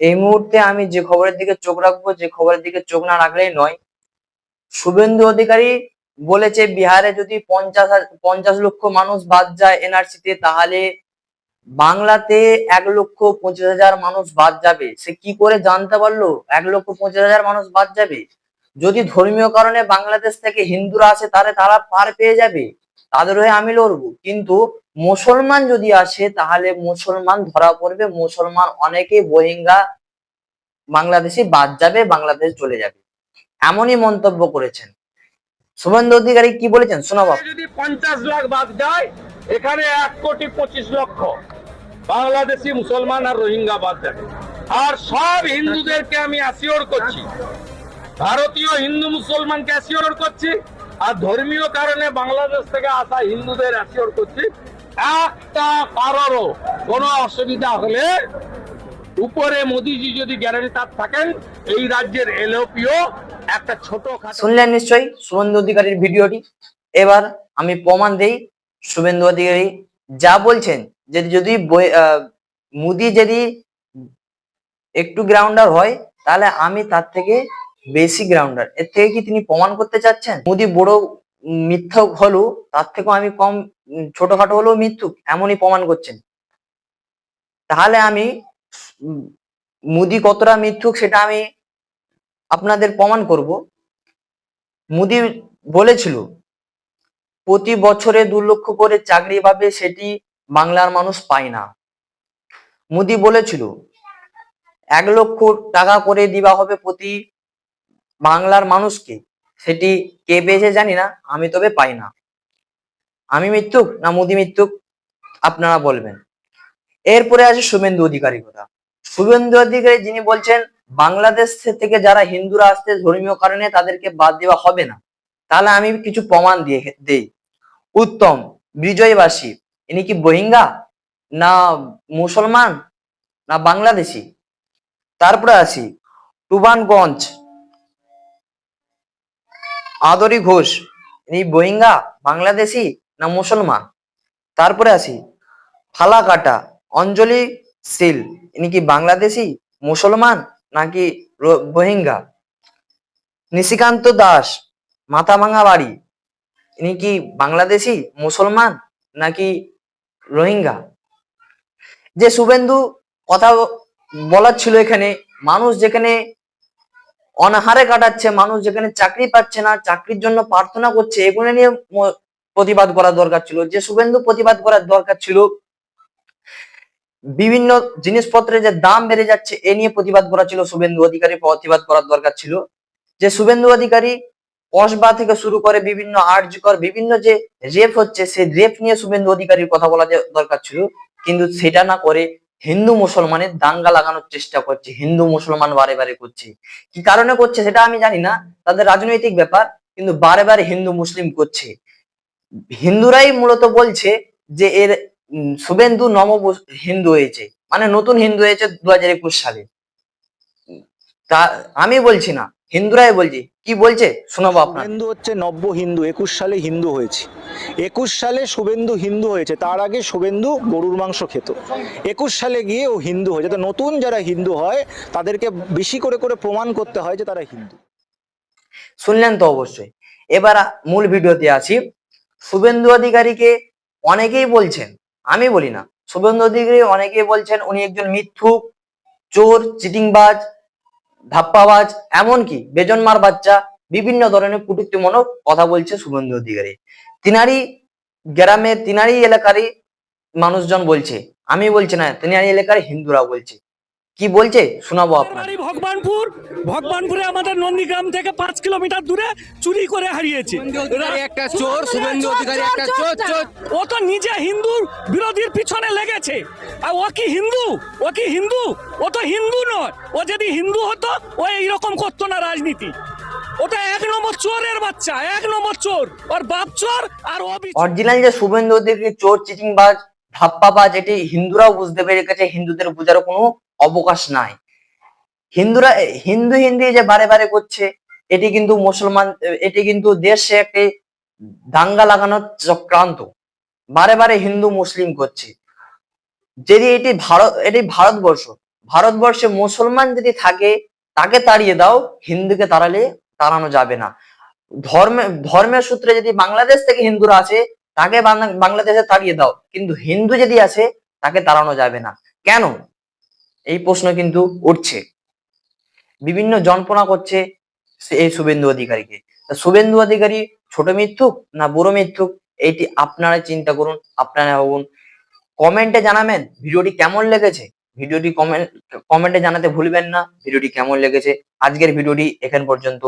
এই মুহূর্তে আমি যে খবরের দিকে চোখ রাখব, যে খবরের দিকে চোখ না রাখলেই নয়। শুভেন্দু অধিকারী বলেছে, বিহারে যদি পঞ্চাশ পঞ্চাশ লক্ষ মানুষ বাদ যায় এনআরসিতে, তাহলে বাংলাতে এক লক্ষ পঁচিশ হাজার মানুষ বাদ যাবে। সে কি করে জানতে পারল? এক লক্ষ পঁচিশ হাজার মানুষ বাদ যাবে? যদি ধর্মীয় কারণে বাংলাদেশ থেকে হিন্দুরা আসে, তাহলে তারা পার পেয়ে যাবে। তাদের হয়ে আমি লড়বো। কিন্তু মুসলমান যদি আসে, তাহলে মুসলমান ধরা পড়বে। মুসলমান অনেকে রোহিঙ্গা বাংলাদেশি বাদ যাবে, বাংলাদেশ চলে যাবে। এমনই মন্তব্য করেছেন। শুভেন্দু অধিকারী কি বলেছেন? শোনাবো। যদি পঞ্চাশ লাখ বাদ যায়, এখানে এক কোটি পঁচিশ লক্ষ বাংলাদেশি মুসলমান আর রোহিঙ্গা বাদ যাবে। আর সব হিন্দুদেরকে আমি অ্যাসিওর করছি, ভারতীয় হিন্দু মুসলমানকে অ্যাসিওর করছি, আর ধর্মীয় কারণে বাংলাদেশ থেকে আসা হিন্দুদের অ্যাসিওর করছি একটা কারোরও কোনো অসুবিধা হলে উপরে মোদিজি যদি গ্যারান্টার থাকেন, এই রাজ্যের এলওপিও একটা ছোট শুনলেন নিশ্চয়ই শুভেন্দু অধিকারীর ভিডিওটি? এবার আমি প্রমাণ দেই শুভেন্দু অধিকারী যা বলছেন, যে যদি মোদি যদি একটু গ্রাউন্ডার হয়, তাহলে আমি তার থেকে বেশি গ্রাউন্ডার এর থেকে কি তিনি প্রমাণ করতে চাচ্ছেন? মোদি বড় উম, মিথ্যক হলেও তার থেকেও আমি কম ছোটখাটো হলেও মিথ্যুক এমনই প্রমাণ করছেন। তাহলে আমি মুদি কতটা মিথ্যুক সেটা আমি আপনাদের প্রমাণ করব। মুদি বলেছিল প্রতি বছরে দু লক্ষ করে চাকরি পাবে সেটি বাংলার মানুষ পায় না। মোদি বলেছিল এক লক্ষ টাকা করে দিবা হবে প্রতি বাংলার মানুষকে। সেটি কে পেয়েছে জানি না, আমি তবে পাই না। আমি মৃত্যুক না মোদি মৃত্যুক আপনারা বলবেন। এরপরে আছে শুভেন্দু অধিকারী কথা। শুভেন্দু অধিকারী যিনি বলছেন, বাংলাদেশ থেকে যারা হিন্দুরা আসতে ধর্মীয় কারণে তাদেরকে বাদ দেওয়া হবে না। তাহলে আমি কিছু প্রমাণ দিয়ে দেই। উত্তম বিজয়বাসী, ইনি কি বহিঙ্গা না মুসলমান? না বাংলাদেশি? তারপরে আসি টুবানগঞ্জ আদরি ঘোষ। ইনি বহিঙ্গা বাংলাদেশি না মুসলমান? তারপরে আসি। ফালাকাটা, অঞ্জলি সিল। ইনি কি বাংলাদেশি, মুসলমান নাকি রোহিঙ্গা নিশিকান্ত দাস, মাথাভাঙা বাড়ি। ইনি কি বাংলাদেশি, মুসলমান নাকি রোহিঙ্গা? যে শুভেন্দু কথা বলার ছিল এখানে, মানুষ যেখানে অনাহারে কাটাচ্ছে, মানুষ যেখানে চাকরি পাচ্ছে না, চাকরির জন্য প্রার্থনা করছে, এগুলো নিয়ে প্রতিবাদ করার দরকার ছিল। যে শুভেন্দু প্রতিবাদ করার দরকার ছিল, বিভিন্ন জিনিসপত্রের যে দাম বেড়ে যাচ্ছে, এ নিয়ে প্রতিবাদ করা ছিল, শুভেন্দু অধিকারী প্রতিবাদ করার দরকার ছিল। যে শুভেন্দু অধিকারী কসবা থেকে শুরু করে বিভিন্ন আর্যকর, বিভিন্ন যে রেপ হচ্ছে, সেই রেপ নিয়ে শুভেন্দু অধিকারীর কথা বলা দরকার ছিল। কিন্তু সেটা না করে হিন্দু মুসলমানের দাঙ্গা লাগানোর চেষ্টা করছে, হিন্দু মুসলমান বারে বারে করছে। কি কারণে করছে সেটা আমি জানি না, তাদের রাজনৈতিক ব্যাপার, কিন্তু বারে বারে হিন্দু মুসলিম করছে। হিন্দুরাই মূলত বলছে যে এর শুভেন্দু নব হিন্দু হয়েছে মানে নতুন হিন্দু হয়েছে দু একুশ সালে। তা, আমি বলছি না। হিন্দুরাই বলছি। কি বলছে? শোনাবো আপনার। শুভেন্দু হচ্ছে নব্য হিন্দু একুশ সালে হিন্দু হয়েছে। একুশ সালে শুভেন্দু হিন্দু হয়েছে তার আগে শুভেন্দু গরুর মাংস খেত। একুশ সালে গিয়ে ও হিন্দু হয়েছে। তো নতুন যারা হিন্দু হয় তাদেরকে বেশি করে করে প্রমাণ করতে হয় যে তারা হিন্দু। শুনলেন তো অবশ্যই। এবার মূল ভিডিওতে আসি শুভেন্দু অধিকারীকে অনেকেই বলছেন আমি বলি না শুভেন্দু অধিকারী অনেকেই বলছেন উনি একজন মিথ্যুক চোর চিটিংবাজ ধাপ্পাবাজ, এমনকি বেজন্মার বাচ্চা, বিভিন্ন ধরনের কুটুক্তিমূলক কথা বলছে শুভেন্দু অধিকারী। তিনারি গ্রামে তিনারি এলাকারই মানুষজন বলছে, আমি বলছি না তিনারি এলাকার হিন্দুরা বলছে। কি বলছে? শোনাবো আপনার ভগবানপুর ভগবানপুরে আমাদের নন্দীগ্রাম থেকে পাঁচ কিলোমিটার দূরে চুরি করে হারিয়েছে। একটা চোর শুভেন্দু অধিকারী একটা চোর চোর ও তো নিজে হিন্দুর বিরোধীর পিছনে লেগেছে। আর ও কি হিন্দু? ও কি হিন্দু? ও তো হিন্দু নয়। ও যদি হিন্দু হতো ও এইরকম করতো না রাজনীতি। ওটা এক নম্বর চোরের বাচ্চা এক নম্বর চোর। ওর বাপ চোর আর অরিজিনাল যে শুভেন্দু অধিকারী চোর চিটিংবাজ ধাপ্পাবাজ যেটি হিন্দুরাও বুঝতে পেরে গেছে, হিন্দুদের বোঝার কোনো অবকাশ নাই। হিন্দুরা, হিন্দু হিন্দি যে বারে বারে করছে, এটি কিন্তু মুসলমান, এটি কিন্তু দেশে একটি দাঙ্গা লাগানোর চক্রান্ত। বারে বারে হিন্দু মুসলিম করছে। যদি এটি ভারত, এটি ভারতবর্ষ, ভারতবর্ষে মুসলমান যদি থাকে, তাকে তাড়িয়ে দাও, হিন্দুকে তাড়ালে তাড়ানো যাবে না। ধর্মে, ধর্মের সূত্রে যদি বাংলাদেশ থেকে হিন্দুরা আছে তাকে বাংলাদেশে তাড়িয়ে দাও। কিন্তু হিন্দু যদি আছে তাকে তাড়ানো যাবে না। কেন? এই প্রশ্ন কিন্তু উঠছে। বিভিন্ন জল্পনা করছে এই শুভেন্দু অধিকারীকে। শুভেন্দু অধিকারী ছোট মৃত্যুক না বড় মৃত্যুক? এইটি আপনারা চিন্তা করুন, আপনারা ভাবুন। কমেন্টে জানাবেন, ভিডিওটি কেমন লেগেছে? ভিডিওটি কমেন্ট কমেন্টে জানাতে ভুলবেন না, ভিডিওটি কেমন লেগেছে? আজকের ভিডিওটি এখান পর্যন্ত।